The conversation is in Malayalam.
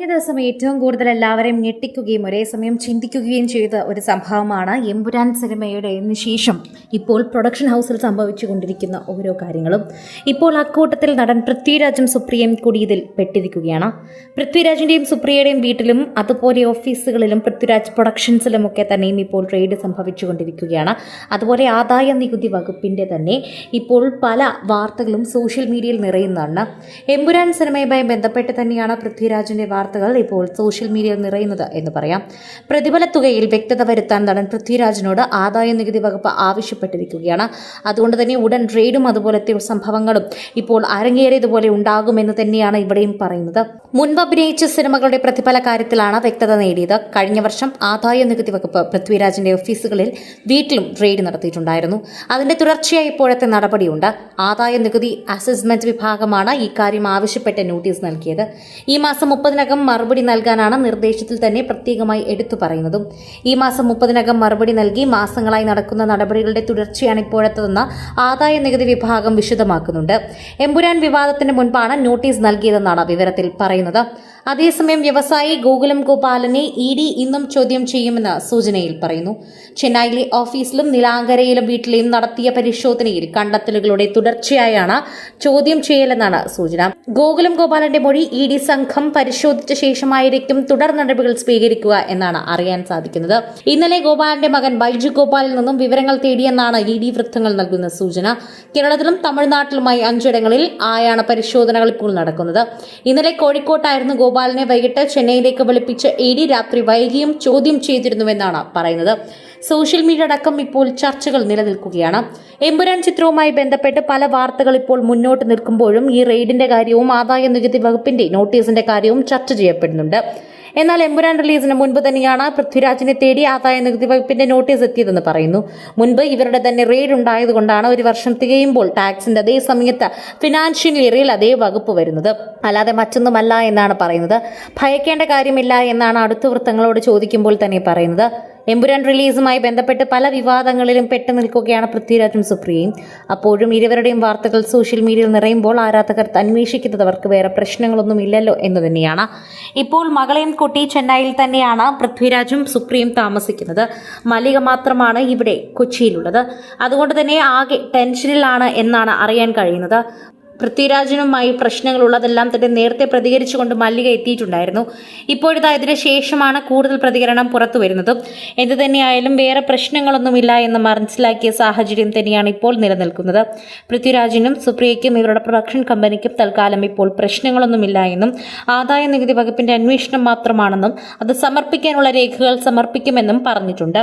കഴിഞ്ഞ ദിവസം ഏറ്റവും കൂടുതൽ എല്ലാവരെയും ഞെട്ടിക്കുകയും ഒരേ സമയം ചിന്തിക്കുകയും ചെയ്ത ഒരു സംഭവമാണ് എമ്പുരാൻ സിനിമയുടെ ശേഷം ഇപ്പോൾ പ്രൊഡക്ഷൻ ഹൗസിൽ സംഭവിച്ചുകൊണ്ടിരിക്കുന്ന ഓരോ കാര്യങ്ങളും. ഇപ്പോൾ അക്കൂട്ടത്തിൽ നടൻ പൃഥ്വിരാജും സുപ്രിയയും കൂടി ഇതിൽ പെട്ടിരിക്കുകയാണ്. പൃഥ്വിരാജിന്റെയും സുപ്രിയയുടെയും വീട്ടിലും അതുപോലെ ഓഫീസുകളിലും പൃഥ്വിരാജ് പ്രൊഡക്ഷൻസിലും ഒക്കെ തന്നെയും ഇപ്പോൾ റെയ്ഡ് സംഭവിച്ചുകൊണ്ടിരിക്കുകയാണ്. അതുപോലെ ആദായ നികുതി വകുപ്പിന്റെ തന്നെ ഇപ്പോൾ പല വാർത്തകളും സോഷ്യൽ മീഡിയയിൽ നിറയുന്നതാണ്. എമ്പുരാൻ സിനിമയുമായി ബന്ധപ്പെട്ട് തന്നെയാണ് പൃഥ്വിരാജിന്റെ വാർത്തകൾ ഇപ്പോൾ സോഷ്യൽ മീഡിയ നിറയുന്നത് എന്ന് പറയാം. പ്രതിഫല തുകയിൽ വ്യക്തത വരുത്താൻ നടൻ പൃഥ്വിരാജിനോട് ആദായ നികുതി വകുപ്പ് ആവശ്യപ്പെട്ടിരിക്കുകയാണ്. അതുകൊണ്ട് തന്നെ ഉടൻ റെയ്ഡും അതുപോലത്തെ സംഭവങ്ങളും ഇപ്പോൾ അരങ്ങേറിയതുപോലെ ഉണ്ടാകുമെന്ന് തന്നെയാണ് ഇവിടെയും പറയുന്നത്. മുൻപ് അഭിനയിച്ച സിനിമകളുടെ പ്രതിഫല കാര്യത്തിലാണ് വ്യക്തത നേടിയത്. കഴിഞ്ഞ വർഷം ആദായ നികുതി വകുപ്പ് പൃഥ്വിരാജിന്റെ ഓഫീസുകളിൽ വീട്ടിലും റെയ്ഡ് നടത്തിയിട്ടുണ്ടായിരുന്നു. അതിന്റെ തുടർച്ചയായി ഇപ്പോഴത്തെ നടപടിയുണ്ട്. ആദായ നികുതി അസസ്മെന്റ് വിഭാഗമാണ് ഇക്കാര്യം ആവശ്യപ്പെട്ട് നോട്ടീസ് നൽകിയത്. ഈ മാസം മുപ്പതിനകം മറുപടി നൽകാനാണ് നിർദ്ദേശത്തിൽ തന്നെ പ്രത്യേകമായി എടുത്തു പറയുന്നതും. ഈ മാസം മുപ്പതിനകം മറുപടി നൽകി മാസങ്ങളായി നടക്കുന്ന നടപടികളുടെ തുടർച്ചയാണ് ഇപ്പോഴത്തെതെന്ന് ആദായ നികുതി വിഭാഗം വിശദമാക്കുന്നുണ്ട്. എമ്പുരാൻ വിവാദത്തിന് മുൻപാണ് നോട്ടീസ് നൽകിയതെന്നാണ് വിവരത്തിൽ പറയുന്നത്. പറയുന്നത് അതേസമയം വ്യവസായി ഗോകുലം ഗോപാലനെ ഇ ഡി ഇന്നും ചോദ്യം ചെയ്യുമെന്ന് സൂചനയിൽ പറയുന്നു. ചെന്നൈയിലെ ഓഫീസിലും നിലാങ്കരയിലും വീട്ടിലെയും നടത്തിയ പരിശോധനയിൽ കണ്ടെത്തലുകളുടെ തുടർച്ചയായാണ് ചോദ്യം ചെയ്യലെന്നാണ് സൂചന. ഗോകുലം ഗോപാലന്റെ മൊഴി ഇ ഡി സംഘം പരിശോധിച്ച ശേഷമായിരിക്കും തുടർ നടപടികൾ സ്വീകരിക്കുക എന്നാണ് അറിയാൻ സാധിക്കുന്നത്. ഇന്നലെ ഗോപാലന്റെ മകൻ ബൈജു ഗോപാലിൽ നിന്നും വിവരങ്ങൾ തേടിയെന്നാണ് ഇ ഡി വൃത്തങ്ങൾ നൽകുന്ന സൂചന. കേരളത്തിലും തമിഴ്നാട്ടിലുമായി അഞ്ചിടങ്ങളിൽ ആയാണ് പരിശോധനകൾ ഇപ്പോൾ നടക്കുന്നത്. ഇന്നലെ കോഴിക്കോട്ടായിരുന്നു ഗോപാലിനെ വൈകിട്ട് ചെന്നൈയിലേക്ക് വിളിപ്പിച്ച് എ ഡി രാത്രി വൈകിയും ചോദ്യം ചെയ്തിരുന്നുവെന്നാണ് പറയുന്നത്. സോഷ്യൽ മീഡിയ അടക്കം ഇപ്പോൾ ചർച്ചകൾ നിലനിൽക്കുകയാണ്. എമ്പുരാൻ ചിത്രവുമായി ബന്ധപ്പെട്ട് പല വാർത്തകൾ ഇപ്പോൾ മുന്നോട്ട് നിൽക്കുമ്പോഴും ഈ റെയ്ഡിന്റെ കാര്യവും ആദായ നികുതി വകുപ്പിന്റെ നോട്ടീസിന്റെ കാര്യവും ചർച്ച ചെയ്യപ്പെടുന്നുണ്ട്. എന്നാൽ എമ്പുരാൻ റിലീസിന് മുൻപ് തന്നെയാണ് പൃഥ്വിരാജിനെ തേടി ആദായ നികുതി വകുപ്പിന്റെ നോട്ടീസ് എത്തിയതെന്ന് പറയുന്നു. മുൻപ് ഇവരുടെ തന്നെ റെയ്ഡ് ഉണ്ടായതുകൊണ്ടാണ് ഒരു വർഷം തികയുമ്പോൾ ടാക്സിന്റെ അതേ സമയത്ത് ഫിനാൻഷ്യൽ ഇയറിൽ അതേ വകുപ്പ് വരുന്നത്. അല്ലാതെ മറ്റൊന്നുമല്ല എന്നാണ് പറയുന്നത്. ഭയക്കേണ്ട കാര്യമില്ല എന്നാണ് അടുത്ത വൃത്തങ്ങളോട് ചോദിക്കുമ്പോൾ തന്നെ പറയുന്നത്. എമ്പുരാൻ റിലീസുമായി ബന്ധപ്പെട്ട് പല വിവാദങ്ങളിലും പെട്ടു നിൽക്കുകയാണ് പൃഥ്വിരാജും സുപ്രിയയും. അപ്പോഴും ഇരുവരുടെയും വാർത്തകൾ സോഷ്യൽ മീഡിയയിൽ നിറയുമ്പോൾ ആരാധകർ അന്വേഷിക്കുന്നത് അവർക്ക് വേറെ പ്രശ്നങ്ങളൊന്നും ഇല്ലല്ലോ എന്ന് തന്നെയാണ്. ഇപ്പോൾ മകളെയും കുട്ടി ചെന്നൈയിൽ തന്നെയാണ് പൃഥ്വിരാജും സുപ്രിയയും താമസിക്കുന്നത്. മല്ലിക മാത്രമാണ് ഇവിടെ കൊച്ചിയിലുള്ളത്. അതുകൊണ്ട് തന്നെ ആകെ ടെൻഷനിലാണ് എന്നാണ് അറിയാൻ കഴിയുന്നത്. പൃഥ്വിരാജിനുമായി പ്രശ്നങ്ങളുള്ളതെല്ലാം തന്നെ നേരത്തെ പ്രതികരിച്ചുകൊണ്ട് മല്ലിക എത്തിയിട്ടുണ്ടായിരുന്നു. ഇപ്പോഴിതാ ഇതിന് ശേഷമാണ് കൂടുതൽ പ്രതികരണം പുറത്തു വരുന്നതും. എന്തു തന്നെയായാലും വേറെ പ്രശ്നങ്ങളൊന്നുമില്ല എന്ന് മനസ്സിലാക്കിയ സാഹചര്യം തന്നെയാണ് ഇപ്പോൾ നിലനിൽക്കുന്നത്. പൃഥ്വിരാജിനും സുപ്രിയയ്ക്കും ഇവരുടെ പ്രൊഡക്ഷൻ കമ്പനിക്കും തൽക്കാലം ഇപ്പോൾ പ്രശ്നങ്ങളൊന്നുമില്ല എന്നും ആദായ നികുതി വകുപ്പിന്റെ അന്വേഷണം മാത്രമാണെന്നും അത് സമർപ്പിക്കാനുള്ള രേഖകൾ സമർപ്പിക്കുമെന്നും പറഞ്ഞിട്ടുണ്ട്.